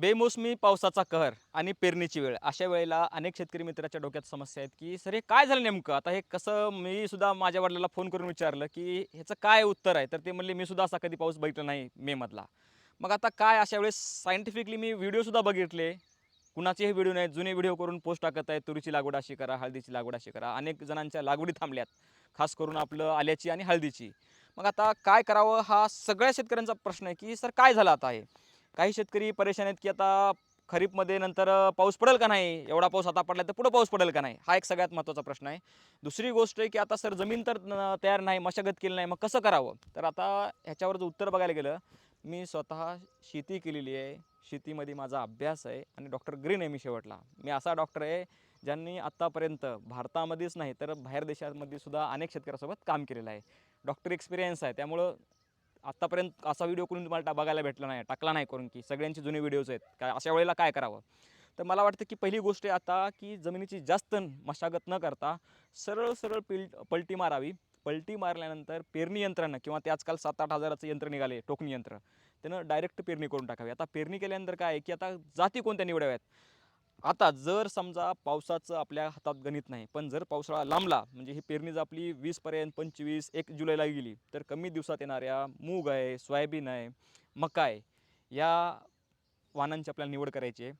बेमोसमी पावसाचा कहर आणि पेरणीची वेळ. अशा वेळेला अनेक शेतकरी मित्राच्या डोक्यात समस्या आहेत की सर हे काय झालं नेमकं? आता हे कसं मी सुद्धा माझ्या वडिलाला फोन करून विचारलं की ह्याचं काय उत्तर आहे? तर ते म्हणले मी सुद्धा असा कधी पाऊस बघितला नाही मेमधला मग आता काय अशा वेळेस सायंटिफिकली मी व्हिडिओसुद्धा बघितले. कुणाचेही व्हिडिओ नाही जुने व्हिडिओ करून पोस्ट टाकत आहेत. तुरीची लागवड अशी करा हळदीची लागवड अशी करा. अनेक जणांच्या लागवडी थांबल्यात खास करून आपलं आल्याची आणि हळदीची. मग आता काय करावं हा सगळ्या शेतकऱ्यांचा प्रश्न आहे की सर काय झालं आता हे? काही शेतकरी परेशान आहेत की आता खरीपमध्ये नंतर पाऊस पडेल का नाही? एवढा पाऊस आता पडला तर पुढं पाऊस पडेल का नाही? हा एक सगळ्यात महत्त्वाचा प्रश्न आहे. दुसरी गोष्ट आहे की आता सर जमीन तर तयार नाही मशागत केली नाही मग कसं करावं? तर आता ह्याच्यावर जर उत्तर बघायला गेलं मी स्वतः शेती केलेली आहे. शेतीमध्ये माझा अभ्यास आहे आणि डॉक्टर ग्रीन आहे मी शेवटला. मी असा डॉक्टर आहे ज्यांनी आत्तापर्यंत भारतामध्येच नाही तर बाहेर देशामध्ये सुद्धा अनेक शेतकऱ्यासोबत काम केलेलं आहे. डॉक्टर एक्सपिरियन्स आहे त्यामुळं आत्तापर्यंत असा व्हिडिओ कोणी तुम्हाला टा- बघायला भेटला नाही टाकला नाही करून की सगळ्यांचे जुने व्हिडिओज आहेत. काय अशा वेळेला काय करावं? तर मला वाटतं की पहिली गोष्ट आहे आता की जमिनीची जास्त मशागत न करता सरळ सरळ पिल पलटी मारावी. पलटी मारल्यानंतर पेरणी यंत्रानं किंवा ते आजकाल सात आठ हजाराचं यंत्र निघाले टोकणी यंत्र त्यानं डायरेक्ट पेरणी करून टाकावी. आता पेरणी केल्यानंतर काय आहे की आता जाती कोणत्या निवडाव्यात? आता जर समजा पावसाचं आपल्या हातात गणित नाही पण जर पावसाळा लांबला म्हणजे ही पेरणी जर आपली वीसपर्यंत पंचवीस एक जुलैला गेली तर कमी दिवसात येणाऱ्या मूग आहे सोयाबीन आहे मका आहे या वाहनांची आपल्याला निवड करायची आहे.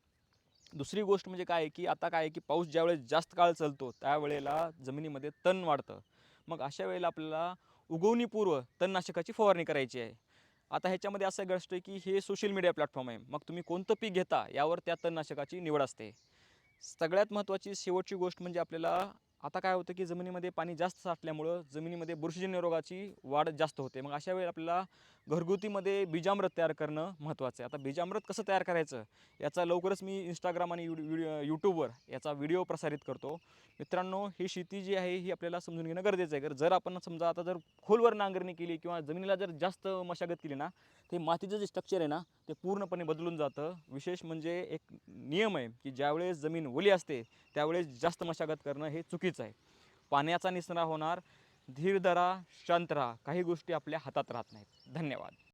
दुसरी गोष्ट म्हणजे काय आहे की आता काय आहे की पाऊस ज्यावेळेस जास्त काळ चालतो त्यावेळेला जमिनीमध्ये तण वाढतं. मग अशा वेळेला आपल्याला उगवणीपूर्व तणनाशकाची फवारणी करायची आहे. आता ह्याच्यामध्ये असं गोष्ट आहे की हे सोशल मीडिया प्लॅटफॉर्म आहे. मग तुम्ही कोणतं पीक घेता यावर त्या तणनाशकाची निवड असते. सगळ्यात महत्त्वाची शेवटची गोष्ट म्हणजे आपल्याला आता काय होतं की जमिनीमध्ये पाणी जास्त साठल्यामुळं जमिनीमध्ये बुरशीजन्य रोगाची वाढ जास्त होते. मग अशा वेळी आपल्याला घरगुतीमध्ये बीजामृत तयार करणं महत्त्वाचं आहे. आता बीजामृत कसं तयार करायचं? याचा लवकरच मी इंस्टाग्राम आणि यू यूट्यूबवर याचा व्हिडिओ प्रसारित करतो. मित्रांनो ही शेती जी आहे ही आपल्याला समजून घेणं गरजेचं आहे. जर आपण समजा आता जर खोलवर नांगरणी केली किंवा जमिनीला जर जास्त मशागत केली ना ते मातीचं जे स्ट्रक्चर आहे ना ते पूर्णपणे बदलून जातं. विशेष म्हणजे एक नियम आहे की ज्यावेळेस जमीन ओली असते त्यावेळेस जास्त मशागत करणं हे चुकीचं आहे. पाण्याचा निचरा होणार धीर धरा शांत राहा. काही गोष्टी आपल्या हातात राहत नाहीत. धन्यवाद.